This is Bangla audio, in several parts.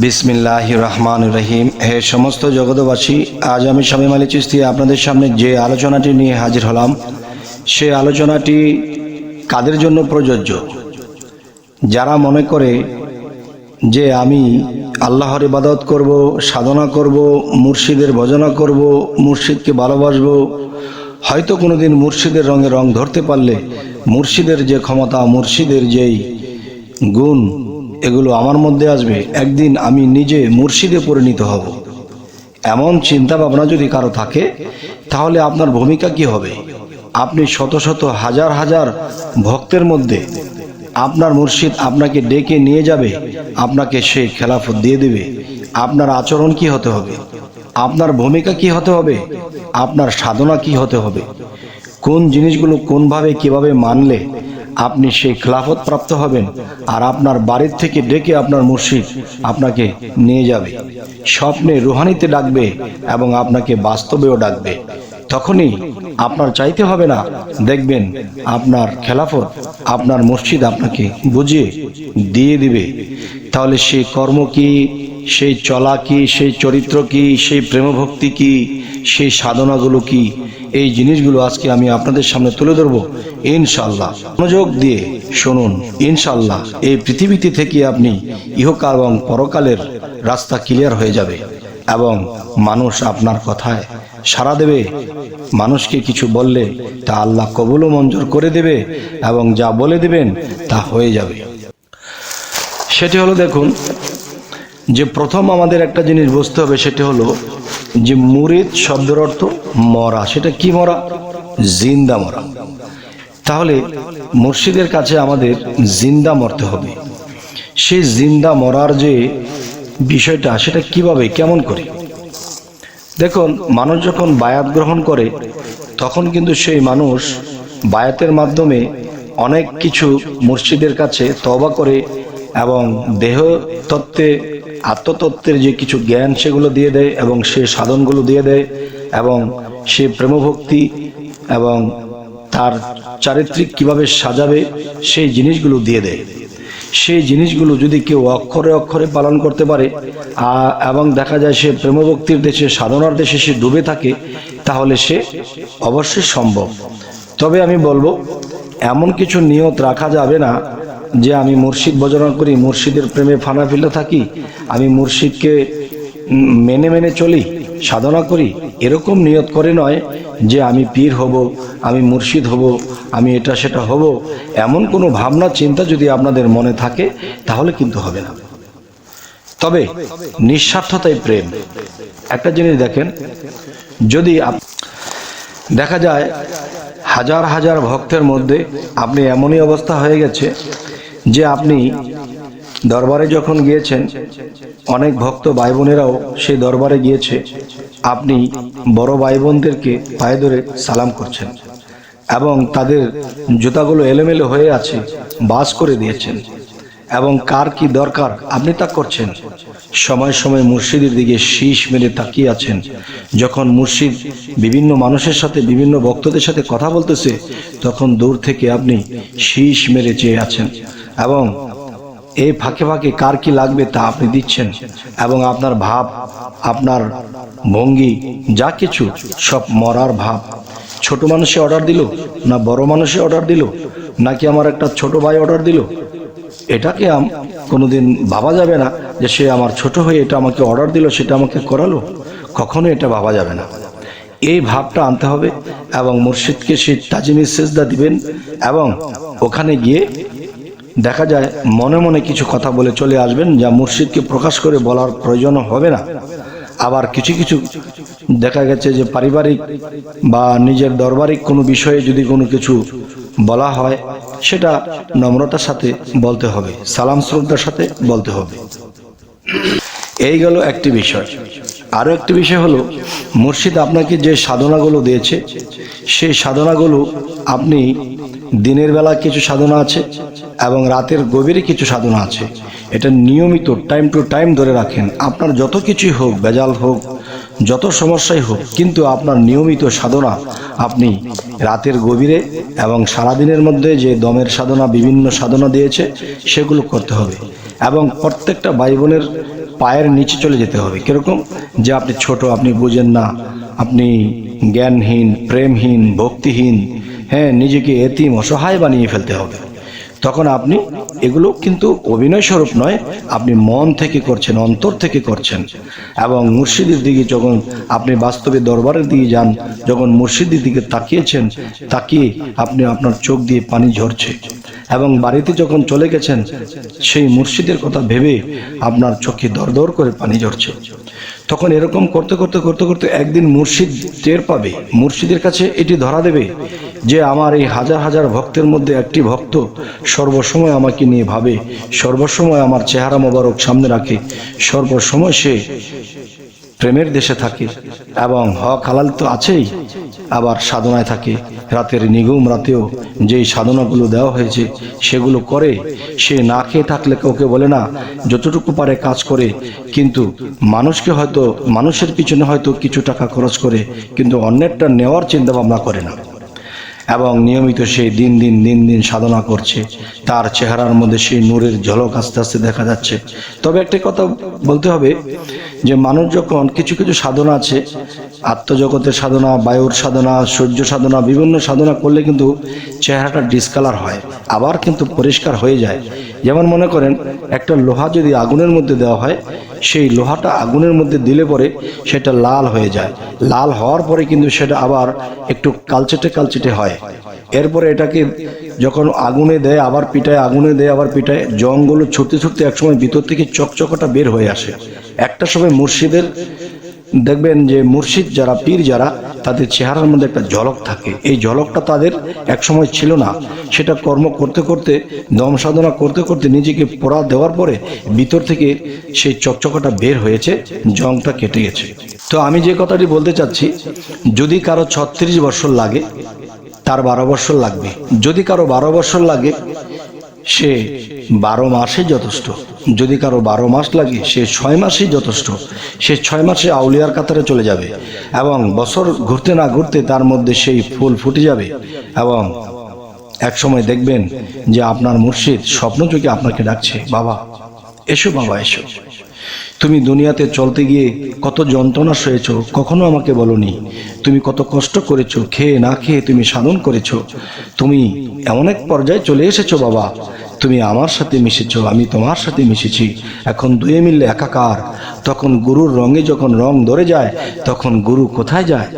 বিসমিল্লাহ রহমান রহিম। হে সমস্ত জগতবাসী আজ আমি শামীম আলী চিস্তি আপনাদের সামনে যে আলোচনাটি নিয়ে হাজির হলাম, সে আলোচনাটি কাদের জন্য প্রযোজ্য? যারা মনে করে যে আমি আল্লাহর ইবাদত করব, সাধনা করব, মুর্শিদের ভজনা করব, মুর্শিদকে ভালোবাসবো, হয়তো কোনোদিন মুর্শিদের রঙে রং ধরতে পারলে মুর্শিদের যে ক্ষমতা, মুর্শিদের যেই গুণ এগুলো আমার মধ্যে আসবে। একদিন আমি নিজে মুর্শিদে পরিণত হব। এমন চিন্তা ভাবনা যদি কারও থাকে, তাহলে আপনার ভূমিকা কি হবে? আপনি শত শত হাজার হাজার ভক্তের মধ্যে আপনার মুর্শিদ আপনাকে ডেকে নিয়ে যাবে, আপনাকে সে খেলাফত দিয়ে দেবে। আপনার আচরণ কি হতে হবে? আপনার ভূমিকা কি হতে হবে? আপনার সাধনা কি হতে হবে? কোন জিনিসগুলো কোনভাবে, কীভাবে মানলে আপনি সেই খেলাফত প্রাপ্ত হবেন আর আপনার বাড়ির থেকে ডেকে আপনার মুর্শিদ আপনাকে নিয়ে যাবে। স্বপ্নে রুহানিতে ডাকবে এবং আপনাকে বাস্তবেও ডাকবে। তখনই আপনার চাইতে হবে না। দেখবেন আপনার খেলাফত, আপনার মসজিদ আপনাকে বুঝিয়ে দিয়ে দিবে। তাহলে সে কর্ম কি? সেই চলা কি, সেই চরিত্র কি, সেই প্রেমভক্তি কি, সেই সাধনাগুলো কি? এই জিনিসগুলো আজকে আমি আপনাদের সামনে তুলে ধরবো ইনশাল্লাহ মনোযোগ দিয়ে শুনুন ইনশাল্লাহ এই পৃথিবীতে থেকে আপনি ইহকাল এবং পরকালের রাস্তা ক্লিয়ার হয়ে যাবে এবং মানুষ আপনার কথায় সাড়া দেবে। মানুষকে কিছু বললে তা আল্লাহ কবুল ও মঞ্জুর করে দেবে এবং যা বলে দেবেন তা হয়ে যাবে। সেটি হলো দেখুন যে প্রথম আমাদের একটা জিনিস বুঝতে হবে সেটি হলো যে মুরিদ শব্দের অর্থ মরা। সেটা কি মরা? জিন্দা মরা। তাহলে মুর্শিদের কাছে আমাদের জিন্দা মরতে হবে। সেই জিন্দা মরার যে বিষয়টা, সেটা কীভাবে, কেমন করে? দেখুন, মানুষ যখন বায়াত গ্রহণ করে, তখন কিন্তু সেই মানুষ বায়াতের মাধ্যমে অনেক কিছু মুর্শিদের কাছে তবা করে এবং দেহ তত্ত্বে আত্মতত্ত্বের যে কিছু জ্ঞান সেগুলো দিয়ে দেয় এবং সে সাধনগুলো দিয়ে দেয় এবং সে প্রেমভক্তি এবং তার চারিত্রিক কীভাবে সাজাবে সেই জিনিসগুলো দিয়ে দেয়। সেই জিনিসগুলো যদি কেউ অক্ষরে অক্ষরে পালন করতে পারে এবং দেখা যায় সে প্রেমভক্তির দেশে, সাধনার দেশে সে ডুবে থাকে, তাহলে সে অবশ্যই সম্ভব। তবে আমি বলব, এমন কিছু নিয়ত রাখা যাবে না যে আমি মুর্শিদ ভজনা করি, মুর্শিদের প্রেমে ফানাফিলে থাকি, আমি মুর্শিদকে মেনে মেনে চলি, সাধনা করি, এরকম নিয়ত করে নয় যে আমি পীর হব, আমি মুর্শিদ হব, আমি এটা সেটা হব। এমন কোনো ভাবনা, চিন্তা যদি আপনাদের মনে থাকে, তাহলে কিন্তু হবে না। তবে নিঃস্বার্থতাই প্রেম। একটা জিনিস দেখেন, যদি দেখা যায় হাজার হাজার ভক্তের মধ্যে আপনি এমনই অবস্থা হয়ে গেছে যে আপনি দরবারে যখন গিয়েছেন, অনেক ভক্ত ভাই বোনেরাও সেই দরবারে গিয়েছে। আপনি বড় ভাই বোনদেরকে পায়ে ধরে সালাম করছেন এবং তাদের জুতাগুলো এলোমেলো হয়ে আছে, বাস করে দিয়েছেন। এবং কার কি দরকার আপনি তা করছেন। সময় সময় মুর্শিদের দিকে শীষ মেরে তাকিয়ে আছেন। যখন মুর্শিদ বিভিন্ন মানুষের সাথে, বিভিন্ন ভক্তদের সাথে কথা বলতেছে, তখন দূর থেকে আপনি শীষ মেরে চেয়ে আছেন। এবং এই ফাঁকে ফাঁকে কার কি লাগবে তা আপনি দিচ্ছেন। এবং আপনার ভাব, আপনার ভঙ্গি, যা কিছু, সব মরার ভাব। ছোট মানুষে অর্ডার দিল না বড় মানুষে অর্ডার দিল? নাকি আমার একটা ছোট ভাই অর্ডার দিল? এটাকে কোনোদিন ভাবা যাবে না যে সে আমার ছোট হয়ে এটা আমাকে অর্ডার দিল, সেটা আমাকে করালো। কখনো এটা ভাবা যাবে না। এই ভাবটা আনতে হবে এবং মুর্শিদকে সেই তাজিমি সেজদা দিবেন এবং ওখানে গিয়ে দেখা যায় মনে মনে কিছু কথা বলে চলে আসবেন যা মুর্শিদকে প্রকাশ করে বলার প্রয়োজন হবে না। আবার কিছু কিছু দেখা গেছে যে পারিবারিক বা নিজের দরবারিক কোনো বিষয়ে যদি কোনো কিছু বলা হয়, সেটা নম্রতার সাথে বলতে হবে, সালাম শ্রদ্ধার সাথে বলতে হবে। এই গেল একটি বিষয়। আরও একটি বিষয় হলো, মুর্শিদ আপনাকে যে সাধনাগুলো দিয়েছে, সেই সাধনাগুলো আপনি দিনের বেলা কিছু সাধনা আছে এবং রাতের গভীরে কিছু সাধনা আছে। এটা নিয়মিত টাইম টু টাইম ধরে রাখেন। আপনার যত কিছুই হোক বেজাল হোক, যত সমস্যাই হোক, কিন্তু আপনার নিয়মিত সাধনা আপনি রাতের গভীরে এবং সারাদিনের মধ্যে যে দমের সাধনা, বিভিন্ন সাধনা দিয়েছে, সেগুলো করতে হবে। এবং প্রত্যেকটা ভাই বোনের পায়ের নিচে চলে যেতে হবে। কীরকম? যে আপনি ছোট, আপনি বুঝেন না, আপনি জ্ঞানহীন, প্রেমহীন, ভক্তিহীন হ্যাঁ নিজেকে এতিম, অসহায় বানিয়ে ফেলতে হবে। তখন আপনি এগুলো কিন্তু অভিনয় স্বরূপ নয়, আপনি মন থেকে করছেন, অন্তর থেকে করছেন। এবং মুর্শিদের দিকে যখন আপনি বাস্তবে দরবারের দিকে যান, যখন মুর্শিদের দিকে তাকিয়েছেন, তাকিয়ে আপনি আপনার চোখ দিয়ে পানি ঝরছে। এবং বাড়িতে যখন চলে গেছেন, সেই মুর্শিদের কথা ভেবে আপনার চোখে দরদর করে পানি ঝরছে। তখন এরকম করতে করতে করতে করতে একদিন মুর্শিদ টের পাবে, মুর্শিদের কাছে এটি ধরা দেবে যে আমার এই হাজার হাজার ভক্তের মধ্যে একটি ভক্ত সর্বসময় আমাকে নিয়ে ভাবে, সর্বসময় আমার চেহারা মোবারক সামনে রাখে, সর্বসময় সে প্রেমের দেশে থাকে এবং হক হালাল তো আছেই, আবার সাধনায় থাকে। রাতের নিগুম রাতেও যেই সাধনাগুলো দেওয়া হয়েছে সেগুলো করে, সে না খেয়ে থাকলে কাউকে বলে না, যতটুকু পারে কাজ করে। কিন্তু মানুষকে হয়তো, মানুষের পিছনে হয়তো কিছু টাকা খরচ করে, কিন্তু অন্যেরটা নেওয়ার চিন্তা ভাবনা করে না। এবং নিয়মিত সেই দিন দিন দিন দিন সাধনা করছে। তার চেহারার মধ্যে সেই নূরের ঝলক আস্তে আস্তে দেখা যাচ্ছে। তবে একটা কথা বলতে হবে যে মানুষ যখন কিছু কিছু সাধনা আছে, আত্মজগতের সাধনা, বায়ুর সাধনা, সূর্য সাধনা, বিভিন্ন সাধনা করলে কিন্তু চেহারাটা ডিসকালার হয়, আবার কিন্তু পরিষ্কার হয়ে যায়। যেমন মনে করেন, একটা লোহা যদি আগুনের মধ্যে দেওয়া হয়, সেই লোহাটা আগুনের মধ্যে দিলে পরে সেটা লাল হয়ে যায়। লাল হওয়ার পরে কিন্তু সেটা আবার একটু কালচেটে কালচেটে হয়। এরপরে এটাকে যখন আগুনে দেয়, আবার পিটায়, আগুনে দেয়, আবার পিটায় জংগুলো ছুটতে ছুটতে একসময় ভিতর থেকে চকচকটা বের হয়ে আসে। একটা সময় মুর্শিদের, দেখবেন যে মুর্শিদ যারা, পীর যারা, তাদের চেহারার মধ্যে একটা ঝলক থাকে। এই ঝলকটা তাদের এক সময় ছিল না। সেটা কর্ম করতে করতে, দম সাধনা করতে করতে নিজেকে পড়া দেওয়ার পরে ভিতর থেকে সেই চকচকাটা বের হয়েছে, জংটা কেটে গেছে। তো আমি যে কথাটি বলতে চাচ্ছি, যদি কারও ছত্রিশ বছর লাগে তার বারো বছর লাগবে। যদি কারও বারো বছর লাগে, সে বারো মাসে যথেষ্ট। যদি কারও বারো মাস লাগে, সে ছয় মাসেই যথেষ্ট। সে ছয় মাসে আউলিয়ার কাতারে চলে যাবে এবং বছর ঘুরতে না ঘুরতে তার মধ্যে সেই ফুল ফুটে যাবে এবং এক সময় দেখবেন যে আপনার মুর্শিদ স্বপ্ন চোখে আপনাকে ডাকছে, বাবা, এসো বাবা, এসো। তুমি দুনিয়াতে চলতে গিয়ে কত যন্ত্রণা সয়েছ, কখনো আমাকে বলনি। তুমি কত কষ্ট করেছ, খেয়ে না খেয়ে তুমি সাধন করেছ। তুমি এমন এক পর্যায়ে চলে এসেছ বাবা। তুমি আমার সাথে মিশেছো, আমি তোমার সাথে মিশেছি। এখন দুয়ে মিললে একাকার। তখন গুরুর রঙে যখন রং ধরে যায়, তখন গুরু কোথায় যায়?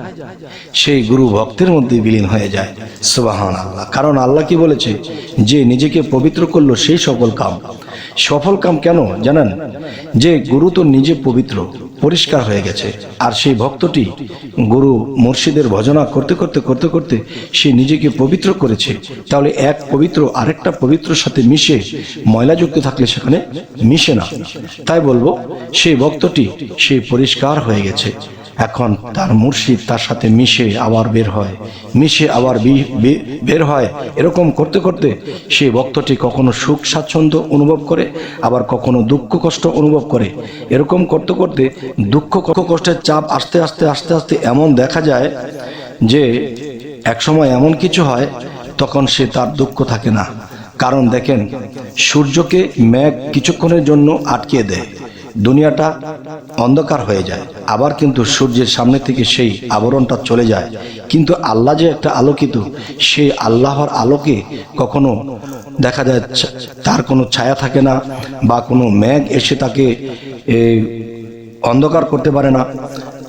সেই গুরু ভক্তের মধ্যে বিলীন হয়ে যায়। সুবাহান আল্লাহ কারণ আল্লাহ কি বলেছে? যে নিজেকে পবিত্র করল সেই সকল কাম। সফল কাম কেন জানেন? যে গুরু তো নিজে পবিত্র, পরিষ্কার হয়ে গেছে। আর সেই ভক্তটি গুরু মুর্শিদের ভজনা করতে করতে করতে করতে সে নিজেকে পবিত্র করেছে। তাহলে এক পবিত্র, আরেকটা পবিত্রর সাথে মিশে, ময়লাযুক্ত থাকলে সেখানে মিশে না। তাই বলব, সেই ভক্তটি সে পরিষ্কার হয়ে গেছে। এখন তার মুর্শিদ তার সাথে মিশে আবার বের হয়। মিশে আবার বের হয়। এরকম করতে করতে সে ভক্তটি কখনো সুখ স্বাচ্ছন্দ্য অনুভব করে, আবার কখনো দুঃখ কষ্ট অনুভব করে। এরকম করতে করতে দুঃখ কষ্টের চাপ আস্তে আস্তে আস্তে আস্তে এমন দেখা যায় যে একসময় এমন কিছু হয়, তখন সে তার দুঃখ থাকে না। কারণ দেখেন, সূর্যকে মেঘ কিছুক্ষণের জন্য আটকিয়ে দেয়। দুনিয়াটা অন্ধকার হয়ে যায়। আবার কিন্তু সূর্যের সামনে থেকে সেই আবরণটা চলে যায়। কিন্তু আল্লাহ যে একটা আলোকিত, সেই আল্লাহর আলোকে কখনো দেখা যায় তার কোনো ছায়া থাকে না বা কোনো মেঘ এসে তাকে অন্ধকার করতে পারে না।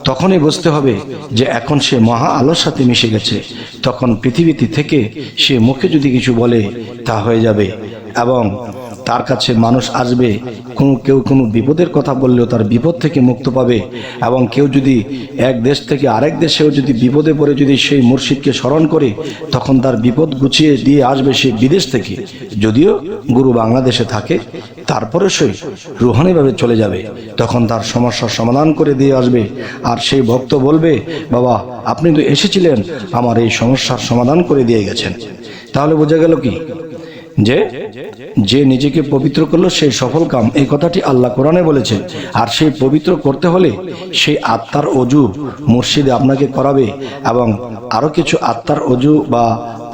তখনই বুঝতে হবে যে এখন সে মহা আলোর সাথে মিশে গেছে। তখন পৃথিবীতে থেকে সে মুখে যদি কিছু বলে, তা হয়ে যাবে। এবং তার কাছে মানুষ আসবে, কোনো কেউ কোনো বিপদের কথা বললেও তার বিপদ থেকে মুক্ত পাবে। এবং কেউ যদি এক দেশ থেকে আরেক দেশেও যদি বিপদে পড়ে, যদি সেই মুর্শিদকে স্মরণ করে, তখন তার বিপদ গুছিয়ে দিয়ে আসবে সে বিদেশ থেকে। যদিও গুরু বাংলাদেশে থাকে তারপরে সে রুহানিভাবে চলে যাবে। তখন তার সমস্যার সমাধান করে দিয়ে আসবে। আর সেই ভক্ত বলবে, বাবা, আপনি তো এসেছিলেন, আমার এই সমস্যার সমাধান করে দিয়ে গেছেন। তাহলে বোঝা গেল কি? যে যে নিজেকে পবিত্র করল সেই সফল কাম। এই কথাটি আল্লাহ কোরআনে বলেছে। আর সেই পবিত্র করতে হলে সেই আত্মার অজু মুর্শিদে আপনাকে করাবে এবং আরও কিছু আত্মার অজু বা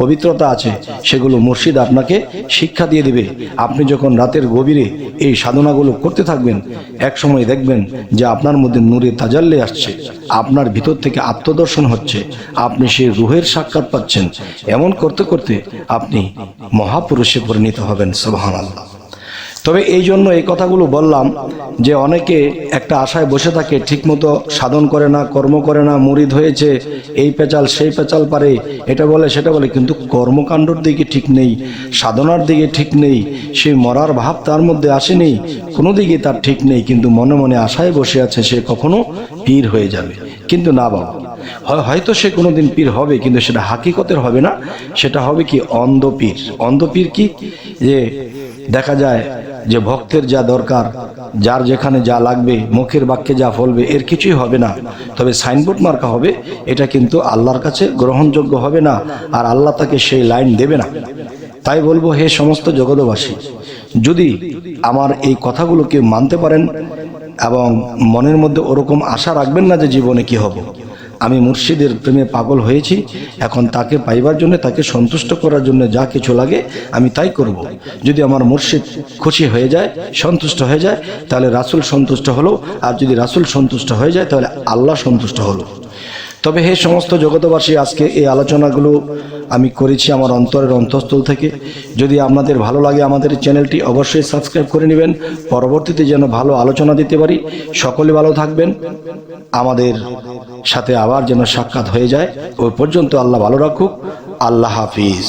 পবিত্রতা আছে, সেগুলো মুর্শিদ আপনাকে শিক্ষা দিয়ে দেবে। আপনি যখন রাতের গভীরে এই সাধনাগুলো করতে থাকবেন এক সময় দেখবেন যে আপনার মধ্যে নূরে তাজাল্লে আসছে, আপনার ভিতর থেকে আত্মদর্শন হচ্ছে, আপনি সেই রুহের সাক্ষাৎ পাচ্ছেন। এমন করতে করতে আপনি মহাপুরুষে পরিণত হবেন সোহান আল্লাহ তবে এই জন্য এই কথাগুলো বললাম যে অনেকে একটা আশায় বসে থাকে, ঠিকমতো সাধন করে না, কর্ম করে না, মুরিদ হয়েছে, এই পেঁচাল সেই পেঁচাল পারে, এটা বলে, সেটা বলে, কিন্তু কর্মকাণ্ডর দিকে ঠিক নেই, সাধনার দিকে ঠিক নেই, সেই মরার ভাব তার মধ্যে আসেনি, কোনো দিকে তার ঠিক নেই, কিন্তু মনে মনে আশায় বসে আছে সে কখনো পীর হয়ে যাবে। কিন্তু না বাবা, হয়- হয়তো সে কোনোদিন পীর হবে, কিন্তু সেটা হাকিকতের হবে না, সেটা হবে কি অন্ধ পীর। অন্ধ পীর কি? যে দেখা যায় যে ভক্তের যা দরকার, যার যেখানে যা লাগবে, মুখের বাক্যে যা ফলবে এর কিছুই হবে না। তবে সাইনবোর্ড মার্কা হবে, এটা কিন্তু আল্লাহর কাছে গ্রহণযোগ্য হবে না, আর আল্লাহ তাকে সেই লাইন দেবে না। তাই বলব, হে সমস্ত জগতবাসী যদি আমার এই কথাগুলো কেউ মানতে পারেন এবং মনের মধ্যে ওরকম আশা রাখবেন না যে জীবনে কি হব আমি মুর্শিদের প্রেমে পাগল হয়েছি, এখন তাকে পাইবার জন্য, তাকে সন্তুষ্ট করার জন্য যা কিছু লাগে, আমি তাই করব। যদি আমার মুর্শিদ খুশি হয়ে যায়, সন্তুষ্ট হয়ে যায়, তাহলে রাসুল সন্তুষ্ট হলো, আর যদি রাসুল সন্তুষ্ট হয়ে যায়, তাহলে আল্লাহ সন্তুষ্ট হলো। তবে হে সমস্ত জগতবাসী আজকে এই আলোচনাগুলো আমি করেছি আমার অন্তরের অন্তঃস্থল থেকে। যদি আপনাদের ভালো লাগে আমাদের চ্যানেলটি, অবশ্যই সাবস্ক্রাইব করে নেবেন। পরবর্তীতে যেন ভালো আলোচনা দিতে পারি, সকলে ভালো থাকবেন। আমাদের সাথে আবার যেন সাক্ষাৎ হয়ে যায়। ওই পর্যন্ত আল্লাহ ভালো রাখুক। আল্লাহ হাফিজ।